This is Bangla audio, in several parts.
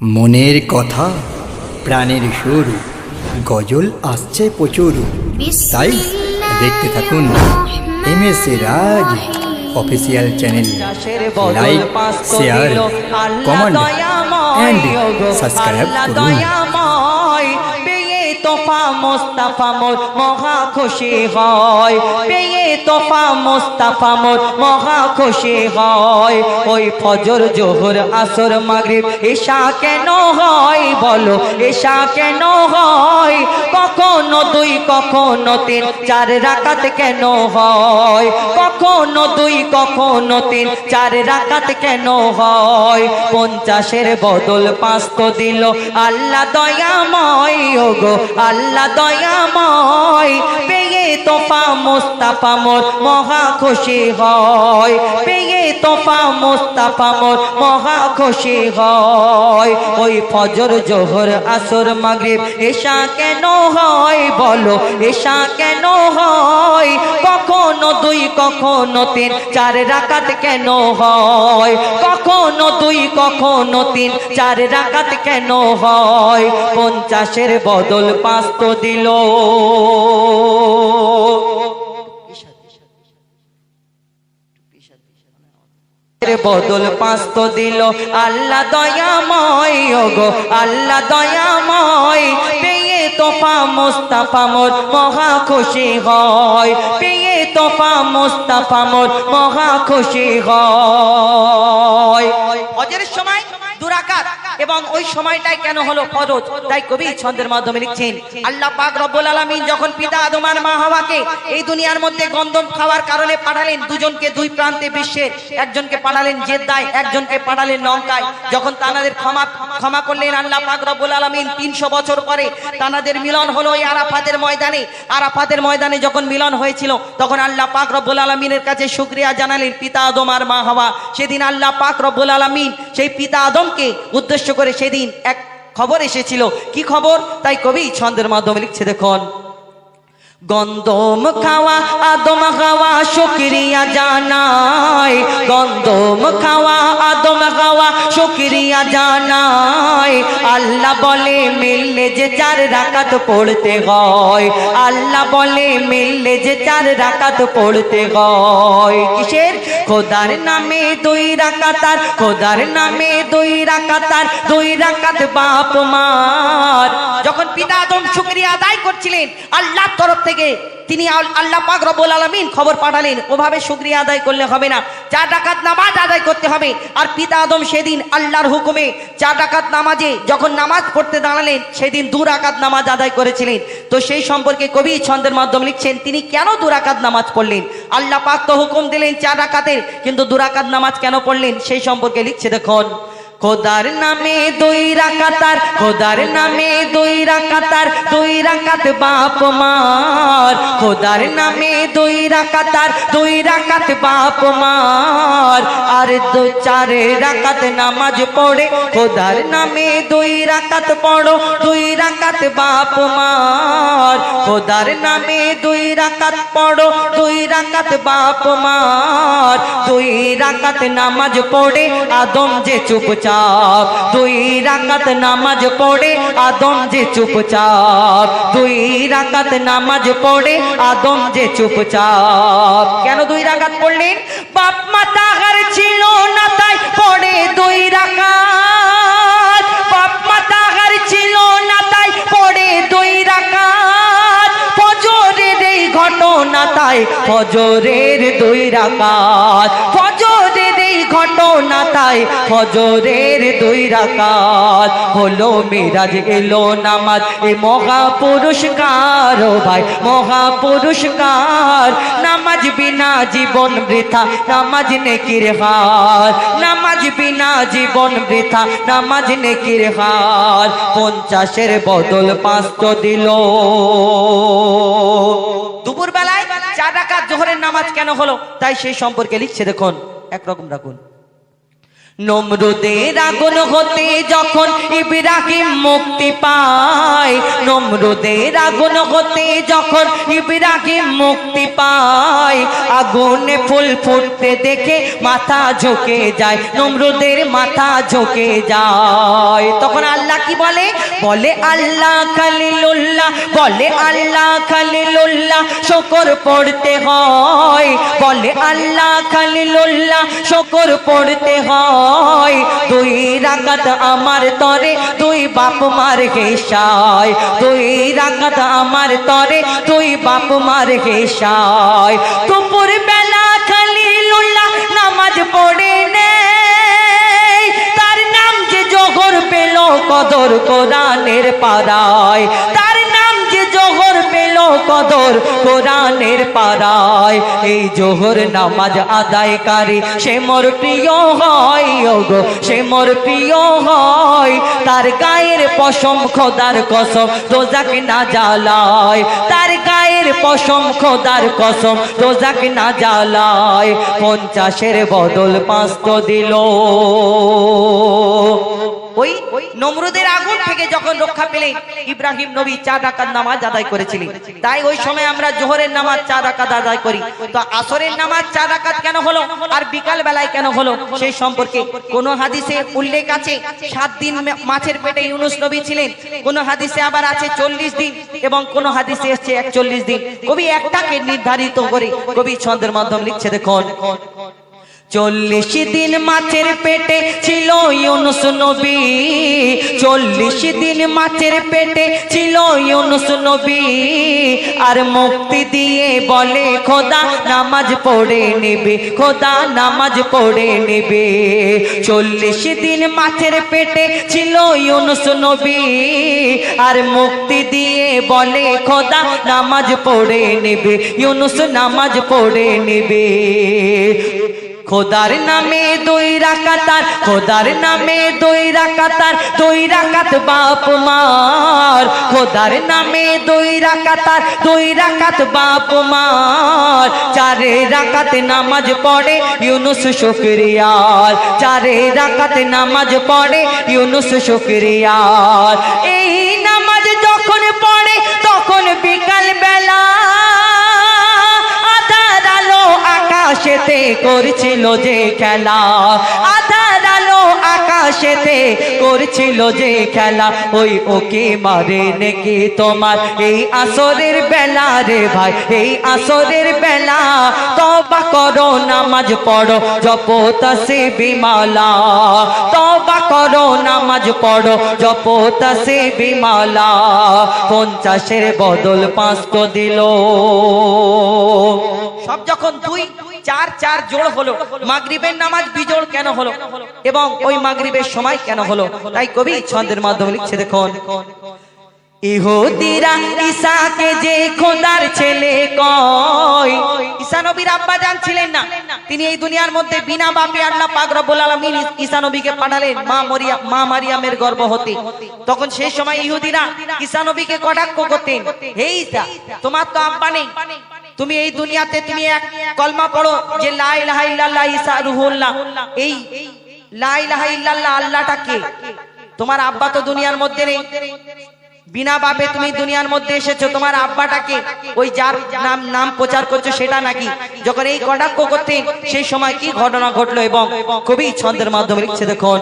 মনের কথা প্রাণের সুর গজল আসছে প্রচুর। তাই দেখতে থাকুন M S Raj official channel like share comment and subscribe করুন। তোফা মোস্তাফা মোর, মহা খুশি হয়। পেয়ে তোফা মোস্তাফা মোর, মহা খুশি হয়। ওই ফজর, জোহর, আসর, মাগরিব, ঈশা কেন হয় বলো? ঈশা কেন হয়? কখনো দুই, কখনো তিন, চার রাকাত কেন হয়? কখনো দুই, কখনো তিন, চার রাকাত কেন হয়? পঞ্চাশের বদল পাঁচ তো দিল। আল্লাহ দয়াময়, ওগো আল্লাহ দয়াময় তোফা মোস্তাফা মোর, মহা খুশি হয়। পেয়ে তোফা মোস্তাফা মোর, মহা খুশি হয়। ওই ফজর, জোহর, আসর, মাগরিব, এশা কেন হয় বলো? এশা কেন হয়? কখনো দুই, কখনো তিন, চার রাকাত কেন হয়? কখনো দুই, কখনো তিন, চার রাকাত কেন হয়? পঞ্চাশের বদল পাঁচ তো দিল। বদল পাঁচ তো দিল। আল্লাহ দয়াময়, ওগো, আল্লাহ দয়াময়। পেয়ে তোফা মোস্তাফা মোর, মহা খুশি হয়। পেয়ে তোফা মোস্তাফা মোর, মহা খুশি হয়। সময় দুরাকাত। এবং ওই সময়টাই কেন হলো ফরজ? তাই কবি ছন্দের মাধ্যমে লিখছেন, আল্লাহ পাক রব্বুল আলামিন যখন পিতা আদম আর মা হাওয়াকে এই দুনিয়ার মধ্যে গন্ধম খাওয়ার কারণে পাঠালেন, দুজনকে দুই প্রান্তে বিশ্বের, একজনকে পাঠালেন জেদ্দায়, একজনকে পাঠালেন লঙ্কায়, যখন তানাদের ক্ষমা ক্ষমা করলেন আল্লাহ পাক রব্বুল আলামিন তিনশো বছর পরে তানাদের মিলন হলো ওই আরাফাতের ময়দানে। আরাফাতের ময়দানে যখন মিলন হয়েছিল, তখন আল্লাহ পাক রব্বুল আলমিনের কাছে শুক্রিয়া জানালেন পিতা আদম আর মা হাওয়া। সেদিন আল্লাহ পাক রব্বুল আলমিন সেই পিতা আদমকে উদ্দেশ্য করে সেদিন এক খবর এসেছিল। কি খবর? তাই কবি ছন্দের মাধ্যমে লিখছে দেখুন। গন্ধম খাওয়া, আদম খাওয়া, শুক্রিয়া জানাই। গন্ধম খাওয়া, আদম খাওয়া, শুক্রিয়া জানাই। আল্লাহ বলে, মিললে যে চার রাকাত পড়তে হয়। আল্লাহ বলে, মিললে যে চার রাকাত পড়তে হয়। কিসের? খোদার নামে দুই রাকাতার খোদার নামে দুই রাকাতার দুই রাকাত বাপ মার। যখন পিতা আদম শুক্রিয়া আদায় করছিলেন আল্লাহ তরফ থেকে তিনি আল্লাহ পাক রব্বুল আলামিন খবর পাঠালেন। ওভাবে শুক্রিয়া আদায় করলে হবে না। চার ডাকাত নামাজ আদায় করতে হবে। আর পিতা আদম সেদিন আল্লাহর হুকুমে চার ডাকাত নামাজে যখন নামাজ পড়তে দাঁড়ালেন, সেদিন দু রাকাত নামাজ আদায় করেছিলেন। তো সেই সম্পর্কে কবি ছন্দের মাধ্যমে লিখছেন, তিনি কেন দু রাকাত নামাজ পড়লেন? আল্লাহ পাক তো হুকুম দিলেন চার রাকাতের, কিন্তু দু রাকাত নামাজ কেন পড়লেন? সেই সম্পর্কে লিখছে দেখুন। খোদার নামে দুই রাকাতার খোদার নামে দুই রাকাতার দুই রাকাত বাপ মার। খোদার নামে দুই রাকাতার দুই রাকাত বাপ মার। আর দু চারে রাকাত নামাজ পড়ে, খোদার নামে দুই রাকাত পড়ো, দুই রাকাত বাপ মার। খোদার নামে দুই রাকাত পড়ো, দুই রাকাত বাপ মার। দুই রাকাত নামাজ পড়ে, আদম যে চুপচাপ দুই রাকাত নামাজ পড়ে, আদম যে চুপচাপ। দুই রাকাত নামাজ পড়ে, আদম যে চুপচাপ। কেন দুই রাকাত পড়লেন? বাপ মাতা হার ছিল না তাই পড়ে দুই রাকাত। বাপ মাতা হার ছিল না তাই পড়ে দুই রাকাত। ফজরের এই ঘটনা তাই ফজরের দুই রাকাত। ঘটনা তাই হজরের দুই রাকাত। হলো মিরাজ, এলো নামাজ। এ মহা ও ভাই মহা পুরস্কার নামাজ বিনা জীবন বৃথা, নামাজ নেকির হার। নামাজ বিনা জীবন বৃথা, নামাজ নেকির হার। পঞ্চাশের বদল পাঁচ তো দিল। দুপুর বেলায় চার রাকাত জোহরের নামাজ কেন হলো? তাই সেই সম্পর্কে লিখছে দেখুন। একরকম রাখুন। নমরুদের আগুন হতে যখন ইব্রাহিম মুক্তি পায়, নমরুদের আগুন হতে যখন ইব্রাহিম মুক্তি পায়, আগুনে ফুল ফুটতে দেখে মাথা ঝুঁকে যায়, নমরুদের মাথা ঝুঁকে যায়। তখন আল্লাহ কি বলে? বলে আল্লাহ খালিলুল্লাহ, বলে আল্লাহ খালিলুল্লাহ, শকর পড়তে হয়। বলে আল্লাহ খালিলুল্লাহ, শকর পড়তে হয়। দুই রাকাত আমার তরে, দুই বাপ মার হেসায়। দুই রাকাত আমার তরে, দুই বাপ মার হেসায়। দুপুর বেলা খালিলুল্লাহ নামাজ পড়ে নেই। তার নাম যে জোহর পেল কদর কোরআনের পাড়ায়। কদর কোরআনের পাড়ায়। এই জোহর নামাজ আদায়কারী, সে মোর প্রিয় হয়, ওগো, সে মোর প্রিয় হয়। তার গায়ের পশম খোদার কসম রোজাকে না জ্বালায়। তার গায়ের পশম খোদার কসম রোজাকে না জ্বালায়। পঞ্চাশের বদল পাঁচ তো দিল। ওই নমরুদের আগুন থেকে যখন রক্ষা পেলেন ইব্রাহিম নবী চার রাকাত নামাজ আদায় করেছিলেন। তাই ওই সময় আমরা জোহরের নামাজ চার রাকাত আদায় করি। তো আসরের নামাজ চার রাকাত কেন হলো আর বিকাল বেলায় কেন হলো সেই সম্পর্কে কোন হাদিসে উল্লেখ আছে? সাত দিন মাছের পেটে ইউনুস নবী ছিলেন। কোন হাদিসে আবার আছে চল্লিশ দিন এবং কোন হাদিসে এসছে একচল্লিশ দিন। কবি একটাকে নির্ধারিত করে কবি ছন্দের মাধ্যমে লিখছে দেখুন। চল্লিশ দিন মাছের পেটে ছিল ইউনুস নবী। চল্লিশ দিন মাছের পেটে ছিল ইউনুস নবী। আর মুক্তি দিয়ে বলে, খোদা নামাজ পড়ে নেবে, খোদা নামাজ পড়ে নেবে। চল্লিশ দিন মাছের পেটে ছিল ইউনুস নবী। আর মুক্তি দিয়ে বলে, খোদা নামাজ পড়ে নেবে, ইউনুস নামাজ পড়ে নেবে। খোদার নামে দুই রাকাতার খোদার নামে দুই রাকাতার দুই রাকাত বাপ মার। খোদার নামে দুই রাকাতার দুই রাকাত বাপ মার। চারে রাকাত নামাজ পড়ে ইউনুস শুকরিয়ার। চারে রাকাত নামাজ পড়ে ইউনুস শুকরিয়ার। এই করছিল যে খেলা। আধার আলো আকাশেতে করছিল যে খেলা। ওই ওকে মারে নাকি তোমার? এই আসরের বেলা রে ভাই, এই আসরের বেলা। তবা করো, নামাজ পড়ো, জপতা সে বিমালা তবা করো, নামাজ পড়ো, জপতা সে বিমালা পঞ্চাশের বদল পাঁচটো দিল। সব যখন দুই চার চার জোড় হলো। মাগরিবের নামাজ বিজোড় কেন হলো? এবং ওই মাগরিবের সময় কেন হলো? তাই কবি ছন্দের মাধ্যমে লিখছে, দেখুন। তিনি এই দুনিয়ার মধ্যে বিনা বাপে মা মরিয়া, মা মারিয়ামের হতে তখন সেই সময় ইহুদিরা ঈসা কটাক্ষ করতেন, হে তোমার তো আব্বা নেই। তুমি এই দুনিয়াতে তুমি এক কলমা পড়ো যে লা ইলাহা ইল্লাল্লাহ ঈসা রুহুল্লাহ এই লা ইলাহা ইল্লাল্লাহ আল্লাহটা কে? তোমার আব্বা তো দুনিয়ার মধ্যে নেই। বিনা বাপে তুমি দুনিয়ার মধ্যে এসেছ, তোমার আব্বাটাকে ওই যার নাম নাম প্রচার করছ সেটা নাকি? যখন এই কটাক্ষ করতে সেই সময় কি ঘটনা ঘটলো এবং কবি ছন্দের মাধ্যমে লিখছে দেখুন।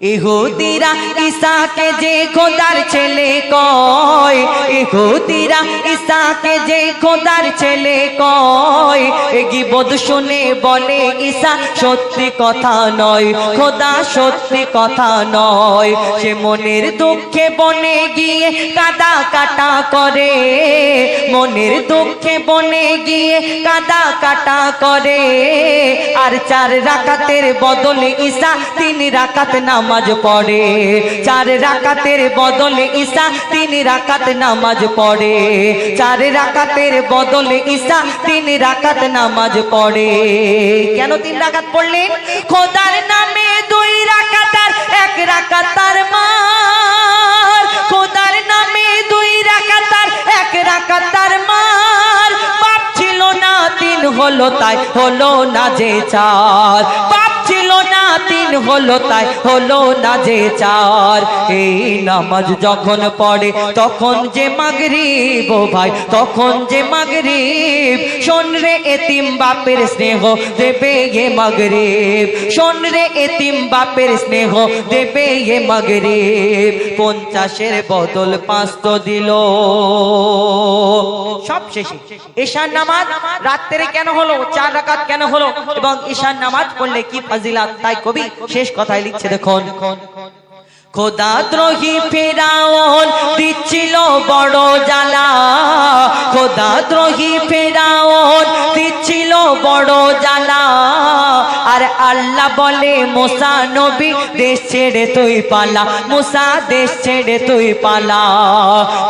ইহুদিরা ঈসাকে যে খোদার ছেলে কয়, ইহুদিরা ঈসাকে যে খোদার ছেলে কয়। এগি বোধ শুনে বলে, ঈসা সত্যি কথা নয়, খোদা সত্যি কথা নয়। সে মনের দুঃখে বনে গিয়ে কাদা কাটা করে, মনের দুঃখে বনে গিয়ে কাদা কাটা করে। আর চার রাকাতের বদলে ঈসা তিন রাকাত নামাজ পড়ে। চার রাকাতের বদলে ঈসা তিন রাকাত নামাজ পড়ে। চার রাকাতের বদলে ঈসা তিন রাকাত নামাজ পড়ে। কেন তিন রাকাত পড়লেন? খোদার নামে দুই রাকাতার এক রাকাতার মার। খোদার নামে দুই রাকাতার এক রাকাতার মার। বাপ ছিল না, তিন হলো তাই হলো না যে চার। না তিন হলো তাই, হলো না যে চার। এই নামাজ যখন পড়ে, তখন যে মাগরিব ও ভাই, তখন যে মাগরিব। শোন রে এতিম বাপের স্নেহ দেবে এ মাগরিব। শোন রে এতিম বাপের স্নেহ দেবে এ মাগরিব। পঞ্চাশের বদল পাঁচ তো দিল। সব শেষে ঈশান নামাজ রাত্রে কেন হলো? চার রাকাত কেন হলো? এবং ঈশান নামাজ পড়লে কি ফাজিলাত? তাই কবি শেষ কথায় লিখছে দেখুন। খোদা দ্রোহী ফেরাউন দিচ্ছিল বড় জ্বালা। খোদা দ্রোহী ফেরাউন দিচ্ছিল বড় জ্বালা। আর আল্লাহ বলে, মোসা নবী, দেশ ছেড়ে তুই পালা। মুসা, দেশ ছেড়ে তুই পালা।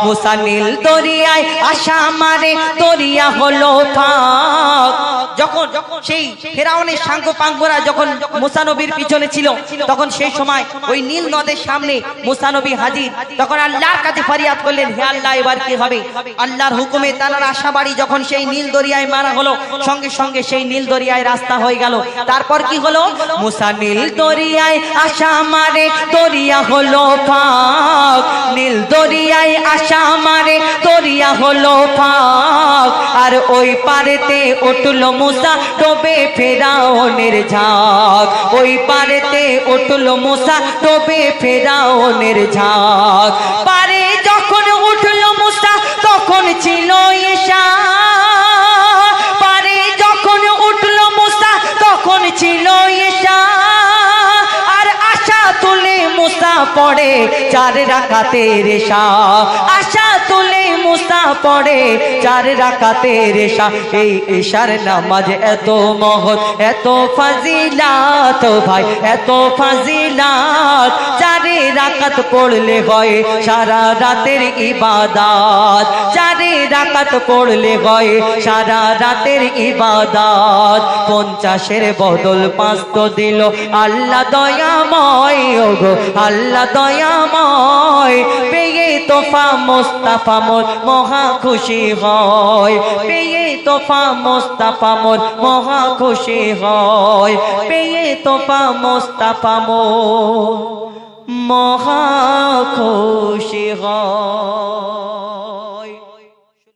মুসা নীল দরিয়ায় আশা মারে, দরিয়া হলো ফাঁক যখন সেই ফেরাউনের সাঙ্গ পাঙ্গরা যখন মুসা নবীর পিছনে ছিল, তখন সেই সময় ওই নীল নদের সামনে মুসা নবী হাজির। তখন আল্লাহর কাছে ফরিয়াদ করলেন, হে আল্লাহ, এবার কি হবে? আল্লাহর হুকুমে তার আশা বাড়ি যখন সেই নীল দরিয়ায় মারা হলো, সঙ্গে সঙ্গে সেই নীল দরিয়ায় রাস্তা হয়ে গেল। তারপর কি হলো? মুসা নীল দরিয়ায় আশা মারে, দরিয়া হলো ফাঁক নীল দরিয়ায় আশা মারে, দরিয়া হলো ফাঁক আর ওই পারেতে উঠল মুসা ডোবে ফেরাউনের ঝাঁক। ওই পারেতে উঠল মুসা ডোবে ফেরাউনের ঝাঁক। পারে যখন উঠল মুসা, তখন ছিল ঈশা। পড়ে চার রাখাতে রেশা আশা তুলে মুসা পড়ে চার রাখাতে রেশা এই ঈশার নামাজ এত মহৎ, এত ফাজিলাত ভাই, এত ফাজিলাত। চারে রাকাত পড়লে হয় সারা রাতের ইবাদাত। চারে রাকাত পড়লে হয় সারা রাতের ইবাদাত। পঞ্চাশের বদল পাঁচ তো দিল। আল্লাহ দয়াময়, ওগো, আল্লাহ দয়াময়। পেয়ে তোফা মোস্তাফা মোর, মহা খুশি হয়। পেয়ে তোফা মোস্তাফা মোর, মহা খুশি হয়। পেয়ে তোফা মোস্তাফা মোর। موہا خوشی غا